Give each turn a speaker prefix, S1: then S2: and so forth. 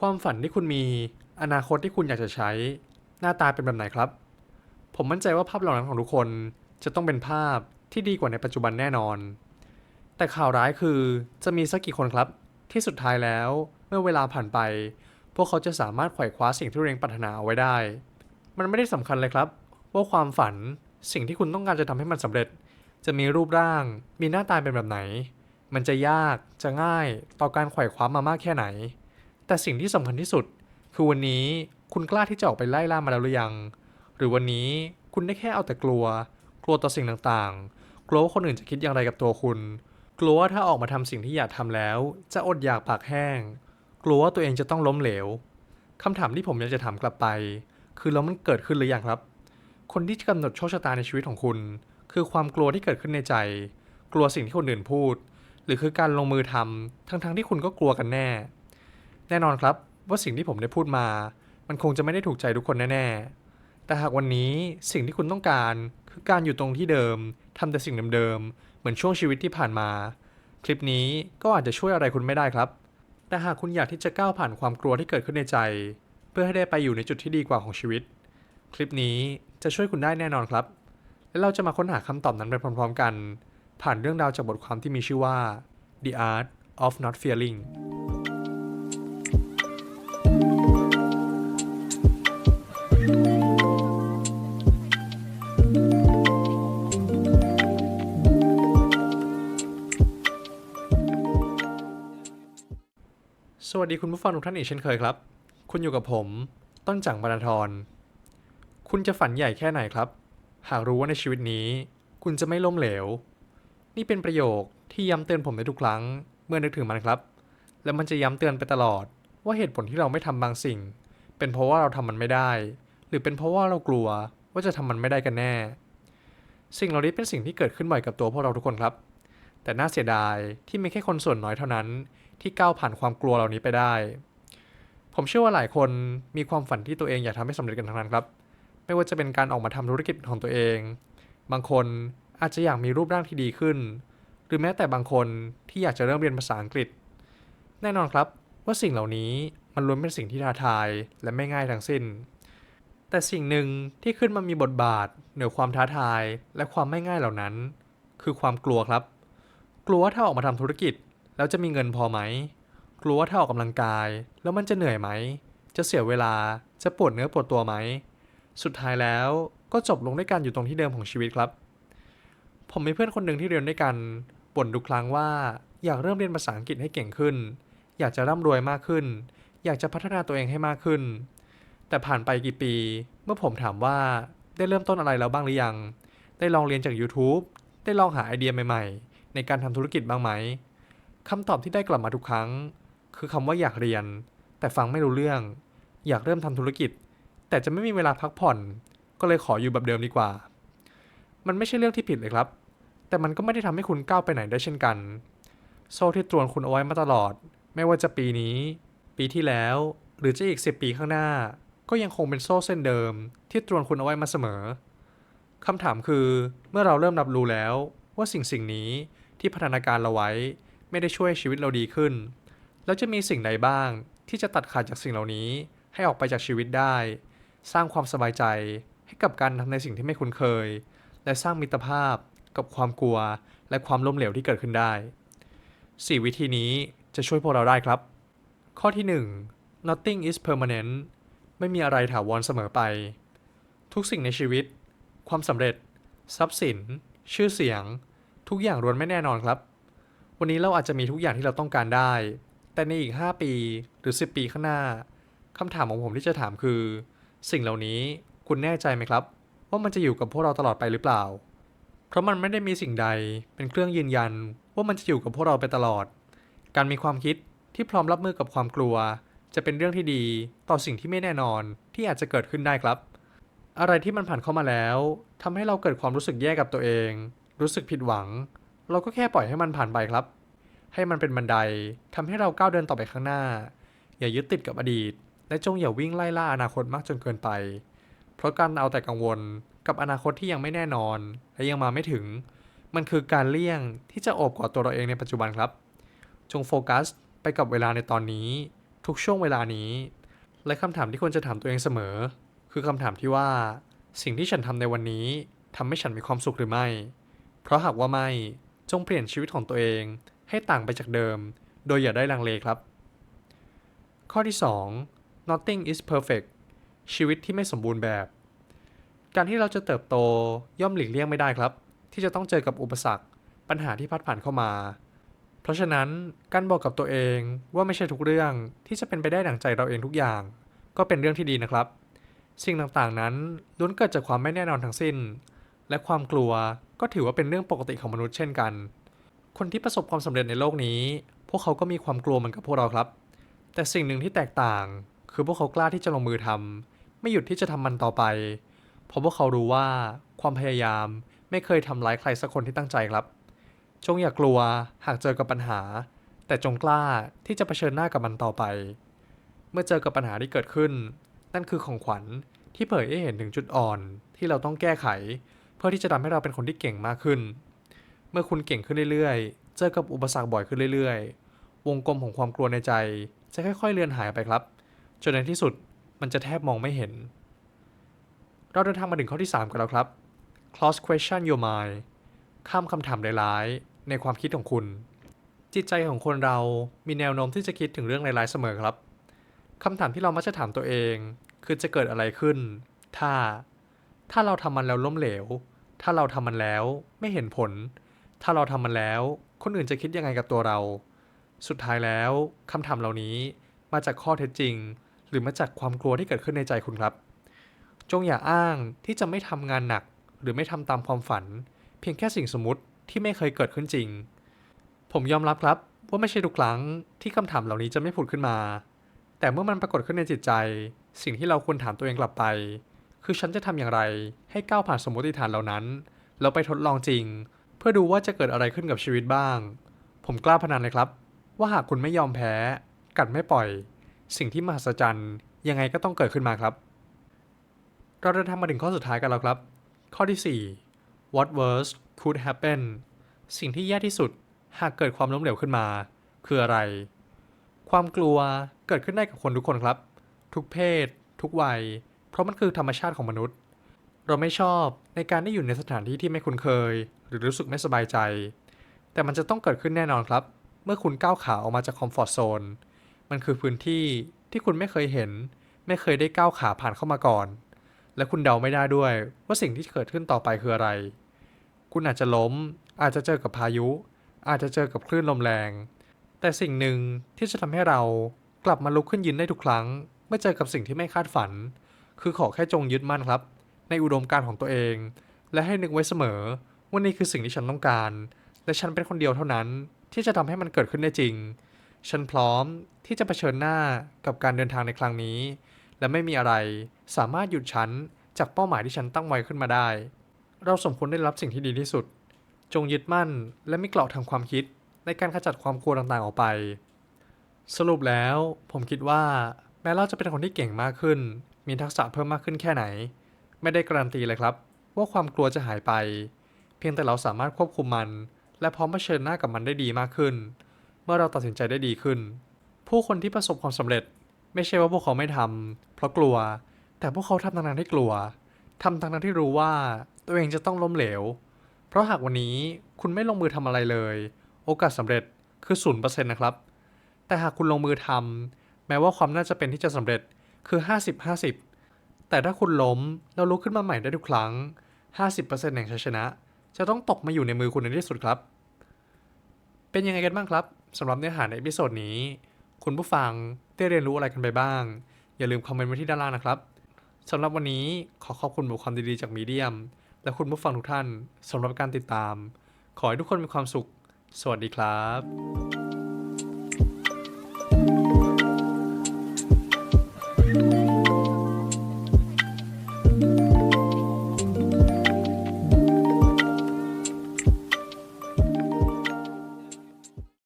S1: ความฝันที่คุณมี อนาคตที่คุณอยากจะใช้ หน้าตาเป็นแบบไหนครับ ผมมั่นใจว่าภาพเหล่านั้นของทุกคนจะต้องเป็นภาพที่ดีกว่าในปัจจุบันแน่นอน แต่ข่าวร้ายคือจะมีสักกี่คนครับ ที่สุดท้ายแล้วเมื่อเวลาผ่านไป พวกเขาจะสามารถไขว่คว้าสิ่งที่ตัวเองปรารถนาเอาไว้ได้ มันไม่ได้สำคัญเลยครับ ว่าความฝันสิ่งที่คุณต้องการจะทำให้มันสำเร็จ จะมีรูปร่าง มีหน้าตาเป็นแบบไหน มันจะยากจะง่ายต่อการไขว่คว้ามามากแค่ไหน แต่สิ่งที่สำคัญที่สุด คือวันนี้คุณกล้าที่จะออกไปไล่ล่ามาแล้วหรือยัง หรือวันนี้คุณได้แค่เอาแต่กลัว กลัวต่อสิ่งต่างๆ กลัวว่าคนอื่นจะคิดอย่างไรกับตัวคุณ กลัวว่าถ้าออกมาทำสิ่งที่อยากทำแล้ว จะอดอยากปากแห้ง กลัวว่าตัวเองจะต้องล้มเหลวคำถามที่ผมอยากจะถามกลับไป คือแล้วมันเกิดขึ้นหรือยังครับ คนที่กำหนดโชคชะตาในชีวิตของคุณ คือความกลัวที่เกิดขึ้นในใจ กลัวสิ่งที่คนอื่นพูด หรือคือการลงมือทำทั้งๆที่คุณก็กลัวกันแน่ แน่นอนครับว่าสิ่งที่ผมได้พูดมา มันคงจะไม่ได้ถูกใจทุกคนแน่ๆ แต่หากวันนี้สิ่งที่คุณต้องการคือการอยู่ตรงที่เดิมทำแต่สิ่งเดิมๆ เหมือนช่วงชีวิตที่ผ่านมา คลิปนี้ก็อาจจะช่วยอะไรคุณไม่ได้ครับ แต่หากคุณอยากที่จะก้าวผ่านความกลัวที่เกิดขึ้นในใจ เพื่อให้ได้ไปอยู่ในจุดที่ดีกว่าของชีวิต คลิปนี้จะช่วยคุณได้แน่นอนครับ และเราจะมาค้นหาคำตอบนั้นไปพร้อม ๆ กัน ผ่านเรื่องราวจากบทความที่มีชื่อว่า The Art of Not Feeling วัสดีคุณผู้ฟังทุกท่านอีกเช่นเคยครับ คุณอยู่กับผม ต้นจังบรรทรคุณจะฝันใหญ่แค่ไหนครับ หากรู้ว่าในชีวิตนี้ คุณจะไม่ล้มเหลว นี่เป็นประโยคที่ย้ำเตือนผมในทุกครั้ง เมื่อนึกถึงมันครับ และมันจะย้ำเตือนไปตลอด ว่าเหตุผลที่เราไม่ทำบางสิ่ง เป็นเพราะว่าเราทำมันไม่ได้ หรือเป็นเพราะว่าเรากลัวว่าจะทำมันไม่ได้กันแน่ สิ่งเหล่านี้เป็นสิ่งที่เกิดขึ้นบ่อยกับตัวพวกเราทุกคนครับ แต่น่าเสียดายที่มีแค่คนส่วนน้อยเท่านั้น ที่ก้าวผ่านความกลัวเหล่านี้ไปได้ ผมเชื่อว่าหลายคนมีความฝันที่ตัวเองอยากทำให้สำเร็จกันทั้งนั้นครับ ไม่ว่าจะเป็นการออกมาทำธุรกิจของตัวเอง บางคนอาจจะอยากมีรูปร่างที่ดีขึ้น หรือแม้แต่บางคนที่อยากจะเริ่มเรียนภาษาอังกฤษ แน่นอนครับว่าสิ่งเหล่านี้มันล้วนเป็นสิ่งที่ท้าทายและไม่ง่ายทั้งสิ้น แต่สิ่งหนึ่งที่ขึ้นมามีบทบาท เหนือความท้าทายและความไม่ง่ายเหล่านั้น คือความกลัวครับ กลัวว่าถ้าออกมาทำธุรกิจ แล้วจะมีเงินพอไหม กลัวว่าถ้าออกกำลังกาย แล้วมันจะเหนื่อยไหม จะเสียเวลา จะปวดเนื้อปวดตัวไหม สุดท้ายแล้วก็จบลงด้วยการอยู่ตรงที่เดิมของชีวิตครับ ผมมีเพื่อนคนหนึ่งที่เรียนด้วยกันบ่นทุกครั้งว่าอยากเริ่มเรียนภาษาอังกฤษให้เก่งขึ้น อยากจะร่ำรวยมากขึ้น อยากจะพัฒนาตัวเองให้มากขึ้น แต่ผ่านไปกี่ปี เมื่อผมถามว่าได้เริ่มต้นอะไรแล้วบ้างหรือยัง ได้ลองเรียนจาก YouTube ได้ลองหาไอเดียใหม่ ๆ ในการทำธุรกิจบ้างไหม คำตอบที่ได้กลับมาทุกครั้ง คือคำว่าอยากเรียน แต่ฟังไม่รู้เรื่อง อยากเริ่มทำธุรกิจ แต่จะไม่มีเวลาพักผ่อน ก็เลยขออยู่แบบเดิมดีกว่า มันไม่ใช่เรื่องที่ผิดเลยครับ แต่มันก็ไม่ได้ทำให้คุณก้าวไปไหนได้เช่นกัน โซ่ที่ตรวนคุณเอาไว้มาตลอด ไม่ว่าจะปีนี้ ปีที่แล้ว หรือจะอีก 10 ปีข้างหน้า ก็ยังคงเป็นโซ่เส้นเดิม ที่ตรวนคุณเอาไว้มาเสมอคำถามคือเมื่อเราเริ่มรับรู้แล้วว่าสิ่งสิ่งนี้ที่พัฒนาการเราไว้ ไม่ได้ช่วยชีวิตเราดีขึ้น แล้วจะมีสิ่งใดบ้างที่จะตัดขาดจากสิ่งเหล่านี้ให้ออกไปจากชีวิตได้ สร้างความสบายใจให้กับการทำในสิ่งที่ไม่คุ้นเคย และสร้างมิตรภาพกับความกลัวและความล้มเหลวที่เกิดขึ้นได้ 4 วิธีนี้จะช่วยพวกเราได้ครับ ข้อที่ 1 nothing is permanent ไม่มีอะไรถาวรเสมอไป ทุกสิ่งในชีวิต ความสำเร็จ ทรัพย์สิน ชื่อเสียง ทุกอย่างล้วนไม่แน่นอนครับ วันนี้เราอาจจะมีทุกอย่างที่เราต้องการได้ แต่ในอีก 5 ปีหรือ 10 ปีข้างหน้าคำถามของผมที่จะถามคือ สิ่งเหล่านี้คุณแน่ใจไหมครับ ว่ามันจะอยู่กับพวกเราตลอดไปหรือเปล่า เพราะมันไม่ได้มีสิ่งใดเป็นเครื่องยืนยันว่ามันจะอยู่กับพวกเราไปตลอด การมีความคิดที่พร้อมรับมือกับความกลัว จะเป็นเรื่องที่ดีต่อสิ่งที่ไม่แน่นอนที่อาจจะเกิดขึ้นได้ครับ อะไรที่มันผ่านเข้ามาแล้วทำให้เราเกิดความรู้สึกแย่กับตัวเอง รู้สึกผิดหวัง เราก็แค่ปล่อยให้มันผ่านไปครับ ให้มันเป็นบันไดทำให้เราก้าวเดินต่อไปข้างหน้า อย่ายึดติดกับอดีต และจงอย่าวิ่งไล่ล่าอนาคตมากจนเกินไป เพราะการเอาแต่กังวลกับอนาคตที่ยังไม่แน่นอน และยังมาไม่ถึง มันคือการเลี่ยงที่จะโอบกอดตัวเราเองในปัจจุบันครับ จงโฟกัสไปกับเวลาในตอนนี้ ทุกช่วงเวลานี้ และคำถามที่ควรจะถามตัวเองเสมอ คือคำถามที่ว่า สิ่งที่ฉันทำในวันนี้ทำให้ฉันมีความสุขหรือไม่ เพราะหากว่าไม่ งเปลี่ยนชีวิตของตัวเองให้ต่างไปจากเดิม โดยอย่าได้ลังเลครับ ข้อที่ 2 nothing is perfect ชีวิตที่ไม่สมบูรณ์แบบ การที่เราจะเติบโตย่อมหลีกเลี่ยงไม่ได้ครับ ที่จะต้องเจอกับอุปสรรค ปัญหาที่พัดผ่านเข้ามา เพราะฉะนั้นการบอกกับตัวเองว่าไม่ใช่ทุกเรื่องที่จะเป็นไปได้ดั่งใจเราเองทุกอย่าง ก็เป็นเรื่องที่ดีนะครับ สิ่งต่างๆนั้นล้วนเกิดจากความไม่แน่นอนทั้งสิ้น และความกลัวก็ถือว่าเป็นเรื่องปกติของมนุษย์เช่นกัน คนที่ประสบความสำเร็จในโลกนี้ พวกเขาก็มีความกลัวเหมือนกับพวกเราครับ แต่สิ่งหนึ่งที่แตกต่าง คือพวกเขากล้าที่จะลงมือทำไม่หยุดที่จะทำมันต่อไป เพราะพวกเขารู้ว่าความพยายามไม่เคยทำร้ายใครสักคนที่ตั้งใจครับ จงอย่ากลัวหากเจอกับปัญหา แต่จงกล้าที่จะเผชิญหน้ากับมันต่อไป เมื่อเจอกับปัญหาที่เกิดขึ้น นั่นคือของขวัญที่เผยให้เห็นถึงจุดอ่อนที่เราต้องแก้ไข พื่อที่จะทำให้เราเป็นคนที่เก่งมากขึ้น เมื่อคุณเก่งขึ้นเรื่อยๆ เจอกับอุปสรรคบ่อยขึ้นเรื่อยๆ วงกลมของความกลัวในใจ จะค่อยๆเลือนหายไปครับ จนในที่สุดมันจะแทบมองไม่เห็น เราเดินทางมาถึงข้อที่ 3 กันแล้วครับ cross question your mind ข้ามคำถามร้ายๆในความคิดของคุณ จิตใจของคนเรามีแนวโน้มที่จะคิดถึงเรื่องร้ายๆเสมอครับคำถามที่เรามักจะถามตัวเอง คือจะเกิดอะไรขึ้น ถ้า ถ้าเราทำมันแล้วล้มเหลว ถ้าเราทำมันแล้วไม่เห็นผล ถ้าเราทำมันแล้ว คนอื่นจะคิดยังไงกับตัวเรา สุดท้ายแล้วคำถามเหล่านี้มาจากข้อเท็จจริง หรือมาจากความกลัวที่เกิดขึ้นในใจคุณครับ จงอย่าอ้างที่จะไม่ทำงานหนัก หรือไม่ทำตามความฝัน เพียงแค่สิ่งสมมติที่ไม่เคยเกิดขึ้นจริง ผมยอมรับครับว่าไม่ใช่ทุกครั้งที่คำถามเหล่านี้จะไม่ผุดขึ้นมา แต่เมื่อมันปรากฏขึ้นในจิตใจ สิ่งที่เราควรถามตัวเองกลับไป คือฉันจะทำอย่างไรให้ก้าวผ่านสมมติฐานเหล่านั้น แล้วไปทดลองจริง เพื่อดูว่าจะเกิดอะไรขึ้นกับชีวิตบ้าง ผมกล้าพนันเลยครับ ว่าหากคุณไม่ยอมแพ้ กัดไม่ปล่อย สิ่งที่มหัศจรรย์ยังไงก็ต้องเกิดขึ้นมาครับ เราเดินทางมาถึงข้อสุดท้ายกันแล้วครับ ข้อที่ 4 what worst could happen สิ่งที่แย่ที่สุดหากเกิดความล้มเหลวขึ้นมา คืออะไร ความกลัวเกิดขึ้นได้กับคนทุกคนครับ ทุกเพศ ทุกวัย เพราะมันคือธรรมชาติของมนุษย์ เราไม่ชอบในการได้อยู่ในสถานที่ที่ไม่คุ้นเคย หรือรู้สึกไม่สบายใจ แต่มันจะต้องเกิดขึ้นแน่นอนครับ เมื่อคุณก้าวขาออกมาจากคอมฟอร์ทโซนมันคือพื้นที่ที่คุณไม่เคยเห็น ไม่เคยได้ก้าวขาผ่านเข้ามาก่อน และคุณเดาไม่ได้ด้วยว่าสิ่งที่เกิดขึ้นต่อไปคืออะไร คุณอาจจะล้ม อาจจะเจอกับพายุ อาจจะเจอกับคลื่นลมแรง แต่สิ่งหนึ่งที่จะทำให้เรากลับมาลุกขึ้นยืนได้ทุกครั้ง เมื่อเจอกับสิ่งที่ไม่คาดฝัน คือขอแค่จงยึดมั่นครับ ในอุดมการณ์ของตัวเอง และให้นึกไว้เสมอ ว่านี่คือสิ่งที่ฉันต้องการ และฉันเป็นคนเดียวเท่านั้น ที่จะทำให้มันเกิดขึ้นได้จริง ฉันพร้อมที่จะเผชิญหน้ากับการเดินทางในครั้งนี้ และไม่มีอะไรสามารถหยุดฉันจากเป้าหมายที่ฉันตั้งไว้ขึ้นมาได้ เราสมควรได้รับสิ่งที่ดีที่สุด จงยึดมั่นและไม่เกราะทางความคิดในการขจัดความกลัวต่างๆออกไป สรุปแล้วผมคิดว่าแม้เราจะเป็นคนที่เก่งมากขึ้น มีทักษะเพิ่มมากขึ้นแค่ไหน ไม่ได้การันตีเลยครับ ว่าความกลัวจะหายไป เพียงแต่เราสามารถควบคุมมัน และพร้อมเผชิญหน้ากับมันได้ดีมากขึ้น เมื่อเราตัดสินใจได้ดีขึ้น ผู้คนที่ประสบความสำเร็จ ไม่ใช่ว่าพวกเขาไม่ทำเพราะกลัว แต่พวกเขาทำทั้งนั้นที่กลัวทำทั้งนั้นที่รู้ว่าตัวเองจะต้องล้มเหลว เพราะหากวันนี้คุณไม่ลงมือทำอะไรเลย โอกาสสำเร็จคือศูนย์เปอร์เซ็นต์นะครับ แต่หากคุณลงมือทำแม้ว่าความน่าจะเป็นที่จะสำเร็จ คือ 50-50 แต่ถ้าคุณล้มแล้วลุกขึ้นมาใหม่ได้ทุกครั้ง 50%แห่งชัยชนะ จะต้องตกมาอยู่ในมือคุณในที่สุดครับ เป็นยังไงกันบ้างครับสำหรับเนื้อหาในเอพิโซดนี้ คุณผู้ฟังได้เรียนรู้อะไรกันไปบ้าง อย่าลืมคอมเมนต์ไว้ที่ด้านล่างนะครับสำหรับวันนี้ขอขอบคุณบทความดีๆจากมีเดียม และคุณผู้ฟังทุกท่านสำหรับการติดตาม ขอให้ทุกคนมีความสุข สวัสดีครับ